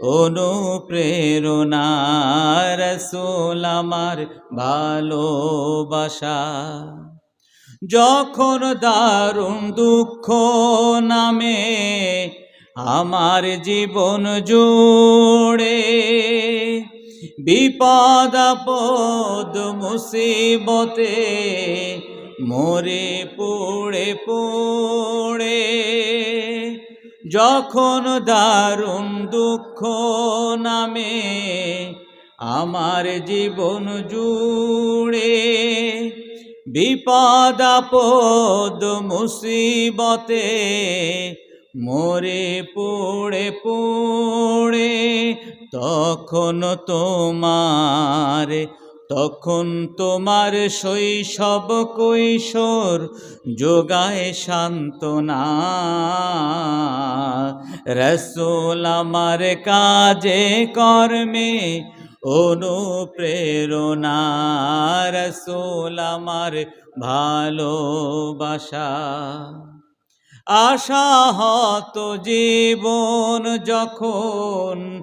অনুপ্রেরণা, রসুল আমার ভালোবাসা। যখন দারুণ দুঃখ নামে আমার জীবন জুড়ে, বিপদ, আপদ, মুসিবতে মরে পড়ে পড়ে যখন দারুণ দুঃখ নামে আমার জীবন জুড়ে, বিপদ আপদ মুসিবতে মরে পড়ে পড়ে, তখন তোমার তখন তোমার শৈশব কৈশোর যোগায় সান্ত্বনা। রসোল আমার কাজে, কর্মে অনুপ্রেরণা। রসোল আমার ভালোবাসা। আশাহত জীবন যখন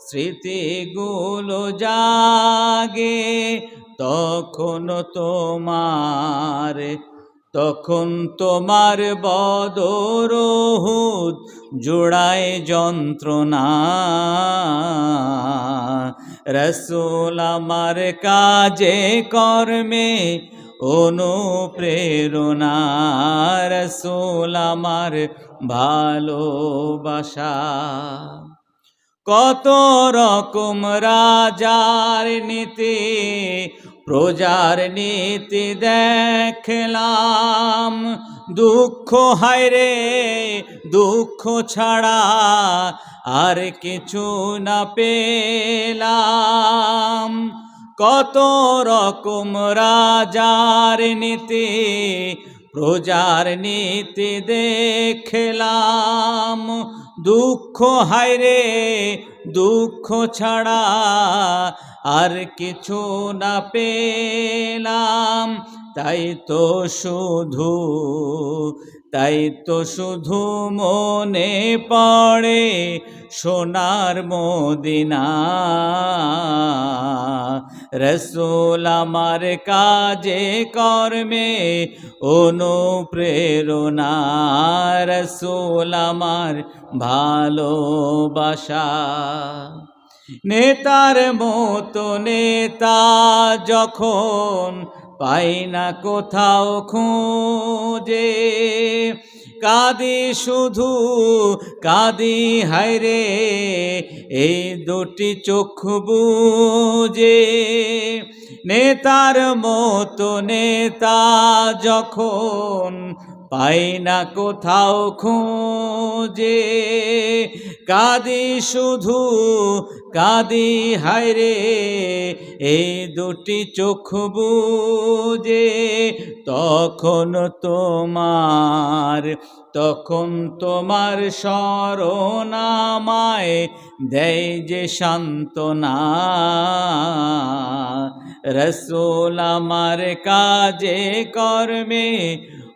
স্মৃতিগুলো জাগে, তখন তোমার তখন তোমার বদরহুদ জোড়ায় যন্ত্রণা। রসুল আমার কাজে, কর্মে অনুপ্রেরণা। রসুল আমার ভালোবাসা। কত রকম রাজার নীতি, প্রজার নীতি দেখলাম। দুঃখ হায়রে দুঃখ ছাড়া আর কিছু না পেলাম। কত রকম রাজার নীতি প্রজার নীতি দেখলাম। দুঃখ হায়রে দুঃখ ছাড়া আর কিছু না পেলাম। তাই তো শুধু তাই তো শুধু মনে পড়ে সোনার মদিনা। রসুল আমার কাজে, কর্মে অনুপ্রেরণা। রসুল আমার ভালোবাসা। নেতার মতো নেতা যখন পাই না কোথাও খুঁজে। কাদি শুধু, কাদি হাইরে এই দুটি চোখ বুঝে। নেতার মতো নেতা যখন পাই না কোথাও খুঁজে। কাদি শুধু, কাদি হায়রে এই দুটি চোখ বুঝে। তখন তোমার তখন তোমার স্মরণামায় দেয় যে সান্ত্বনা। রসুল আমার কাজে কর্মে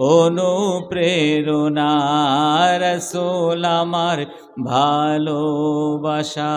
অনুপ্রেরণা রসুল আমার ভালোবাসা।